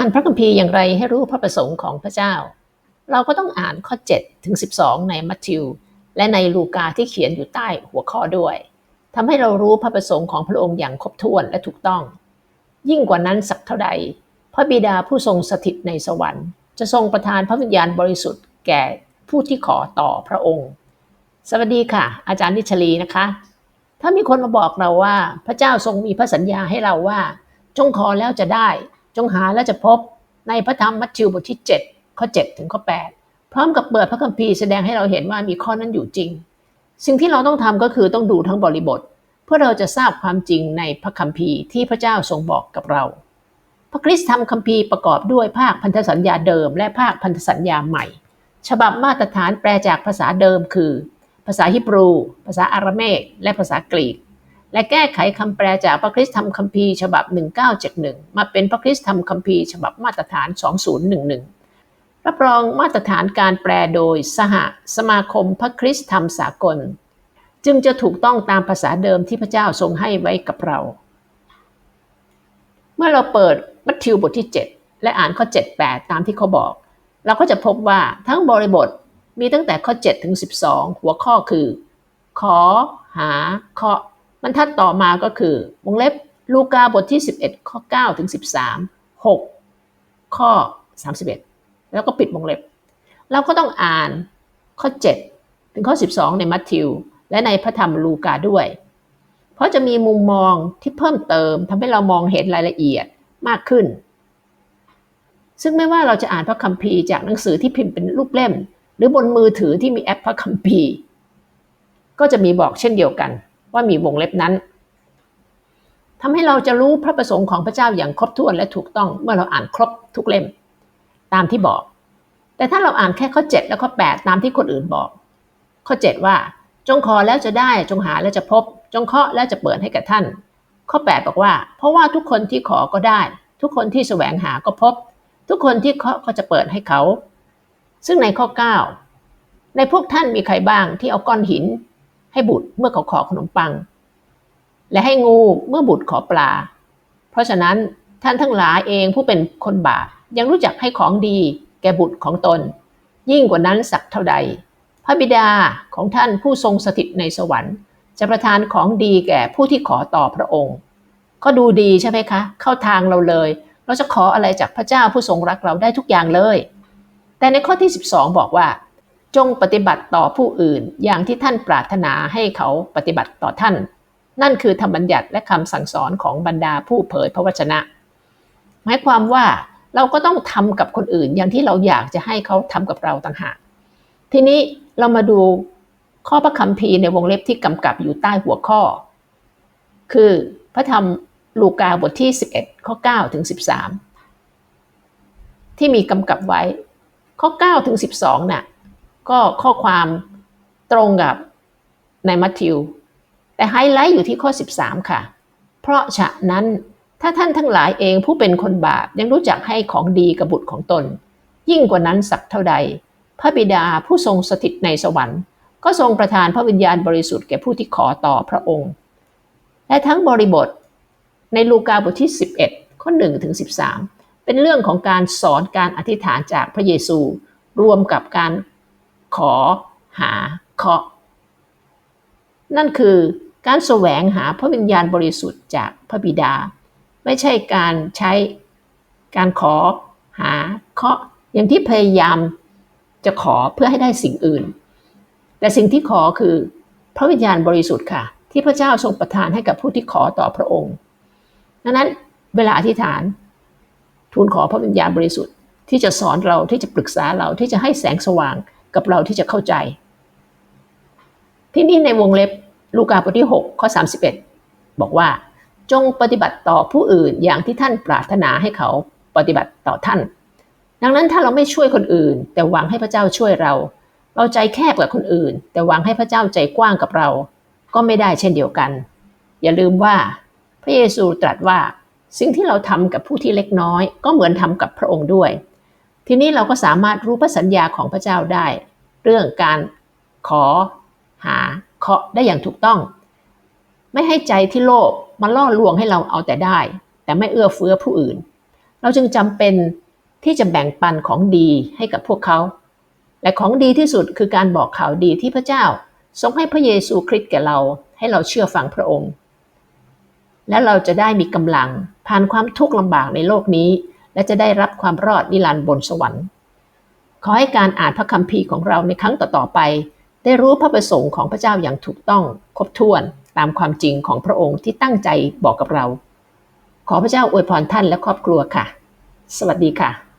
อ่านพระคัมภีร์อย่างไรให้รู้พระประสงค์ของพระเจ้า เราก็ต้องอ่านข้อ7ถึง12 ในมัทธิว และในลูกาที่เขียนอยู่ใต้หัวข้อด้วยทำให้เรารู้พระประสงค์ของพระองค์อย่างครบถ้วนและถูกต้อง ยิ่งกว่านั้นสักเท่าใด พระบิดาผู้ทรงสถิตในสวรรค์ จะทรงประทานพระวิญญาณบริสุทธิ์แก่ผู้ที่ขอต่อพระองค์ สวัสดีค่ะ อาจารย์นิชลีนะคะ ถ้ามีคนมาบอกเราว่าพระเจ้าทรงมีพระสัญญาให้เราว่า จงขอแล้วจะได้ จงหาแล้วจะพบในพระธรรมมัทธิวบทที่ 7 ข้อ 7 ถึงข้อ 8 พร้อมกับเปิดพระคัมภีร์แสดงให้เราเห็นว่ามีข้อนั้นอยู่จริง สิ่งที่เราต้องทำก็คือต้องดูทั้งบริบท เพื่อเราจะทราบความจริงในพระคัมภีร์ที่พระเจ้าทรงบอกกับเรา พระคริสต์ทำคัมภีร์ประกอบด้วยภาคพันธสัญญาเดิม และภาคพันธสัญญาใหม่ ฉบับมาตรฐานแปลจากภาษาเดิมคือ ภาษาฮิบรู ภาษาอาราเมกและภาษากรีก และแก้ไขคำแปลจากพระคริสต์ธรรมคัมภีร์ฉบับ 1971 มาเป็นพระคริสต์ธรรมคัมภีร์ฉบับมาตรฐาน 2011 รับรองมาตรฐานการแปลโดยสหสมาคมพระคริสต์ธรรมสากล จึงจะถูกต้องตามภาษาเดิมที่พระเจ้าทรงให้ไว้กับเรา เมื่อเราเปิดมัทธิวบทที่ 7 และอ่านข้อ 7 8 ตามที่เขาบอก เราก็จะพบว่าทั้งบริบทมีตั้งแต่ข้อ 7 ถึง 12 หัวข้อคือ ขอ หาเคาะ บรรทัดต่อมาก็คือวงเล็บลูกาบทที่ 11 ข้อ9ถึง13 6 ข้อ 31 แล้วก็ปิดวงเล็บ เราก็ต้องอ่านข้อ 7 ถึงข้อ 12 ในมัทธิว และในพระธรรมลูกาด้วย เพราะจะมีมุมมองที่เพิ่มเติมทำให้เรามองเห็นรายละเอียดมากขึ้น ซึ่งไม่ว่าเราจะอ่านพระคัมภีร์จากหนังสือที่พิมพ์เป็นรูปเล่ม หรือบนมือถือที่มีแอปพระคัมภีร์ ก็จะมีบอกเช่นเดียวกัน ว่ามีวงเล็บนั้นทำให้เราจะรู้พระประสงค์ของพระเจ้าอย่างครบถ้วนและถูกต้องเมื่อเราอ่านครบทุกเล่ม ตามที่บอก แต่ถ้าเราอ่านแค่ข้อ 7 และข้อ 8 ตามที่คนอื่นบอก ข้อ 7 ว่า จงขอแล้วจะได้จงหาแล้วจะพบ จงเคาะแล้วจะเปิดให้กับท่าน ข้อ 8 บอกว่า เพราะว่าทุกคนที่ขอก็ได้ ทุกคนที่แสวงหาก็พบ ทุกคนที่เคาะก็จะเปิดให้เขา ซึ่งในข้อ 9 ในพวกท่านมีใครบ้างที่เอาก้อนหิน ให้บุตรเมื่อเขาขอขนมปัง และให้งูเมื่อบุตรขอปลา เพราะฉะนั้นท่านทั้งหลายเองผู้เป็นคนบาปยังรู้จักให้ของดี แก่บุตรของตน ยิ่งกว่านั้นสักเท่าใด พระบิดาของท่านผู้ทรงสถิตในสวรรค์ จะประทานของดีแก่ผู้ที่ขอต่อพระองค์ ก็ดูดีใช่ไหมคะ เข้าทางเราเลย เราจะขออะไรจากพระเจ้าผู้ทรงรักเราได้ทุกอย่างเลย แต่ในข้อที่ 12 บอกว่า จงปฏิบัติต่อผู้อื่น อย่างที่ท่านปรารถนาให้เขาปฏิบัติต่อท่าน นั่นคือธรรมบัญญัติและคำสั่งสอนของบรรดาผู้เผยพระวจนะ หมายความว่าเราก็ต้องทำกับคนอื่น อย่างที่เราอยากจะให้เขาทำกับเราต่างหาก ทีนี้เรามาดูข้อพระคัมภีร์ในวงเล็บที่กำกับอยู่ใต้หัวข้อ คือพระธรรมลูกาบทที่ 11 ข้อ 9 ถึง 13 ที่มีกำกับไว้ ข้อ 9 ถึง 12น่ะ ก็ข้อความตรงกับในมัทธิว แต่ไฮไลท์อยู่ที่ข้อ 13 ค่ะ เพราะฉะนั้นถ้าท่านทั้งหลายเองผู้เป็นคนบาปยังรู้จักให้ของดีกับบุตรของตน ยิ่งกว่านั้นสักเท่าใด พระบิดาผู้ทรงสถิตในสวรรค์ ก็ทรงประทานพระวิญญาณบริสุทธิ์แก่ผู้ที่ขอต่อพระองค์ และทั้งบริบทในลูกาบทที่ 11 ข้อ1ถึง13 เป็นเรื่องของการสอนการอธิษฐานจากพระเยซู รวมกับการ ขอ หา เคาะ นั่นคือการแสวงหาพระวิญญาณบริสุทธิ์จากพระบิดา ไม่ใช่การใช้การขอ หา เคาะ อย่างที่พยายามจะขอเพื่อให้ได้สิ่งอื่น แต่สิ่งที่ขอคือพระวิญญาณบริสุทธิ์ค่ะ ที่พระเจ้าทรงประทานให้กับผู้ที่ขอต่อพระองค์ดังนั้นเวลาอธิษฐาน ทูลขอพระวิญญาณบริสุทธิ์ที่จะสอนเราที่จะปรึกษาเราที่จะให้แสงสว่าง กับเราที่จะเข้าใจ ที่นี่ในวงเล็บลูกาบทที่ 6 ข้อ 31 บอกว่า จงปฏิบัติต่อผู้อื่นอย่างที่ท่านปรารถนาให้เขาปฏิบัติต่อท่าน ดังนั้นถ้าเราไม่ช่วยคนอื่น แต่หวังให้พระเจ้าช่วยเรา เราใจแคบกับคนอื่น แต่หวังให้พระเจ้าใจกว้างกับเรา ก็ไม่ได้เช่นเดียวกัน อย่าลืมว่า พระเยซูตรัสว่าสิ่งที่เราทำกับผู้ที่เล็กน้อย ก็เหมือนทำกับพระองค์ด้วย ทีนี้เราก็สามารถรู้พระสัญญาของพระเจ้าได้ เรื่องการขอหาเคาะได้อย่างถูกต้อง ไม่ให้ใจที่โลภมาล่อลวงให้เราเอาแต่ได้ แต่ไม่เอื้อเฟื้อผู้อื่น เราจึงจำเป็นที่จะแบ่งปันของดีให้กับพวกเขา และของดีที่สุดคือการบอกข่าวดีที่พระเจ้า ทรงให้พระเยซูคริสต์แก่เรา ให้เราเชื่อฟังพระองค์ และเราจะได้มีกำลังผ่านความทุกข์ลำบากในโลกนี้ และจะได้รับความรอดนิรันดร์บนสวรรค์ ขอให้การอ่านพระคัมภีร์ของเราในครั้งต่อๆไป ได้รู้พระประสงค์ของพระเจ้าอย่างถูกต้องครบถ้วนตามความจริงของพระองค์ที่ตั้งใจบอกกับเรา ขอพระเจ้าอวยพรท่านและครอบครัวค่ะ สวัสดีค่ะ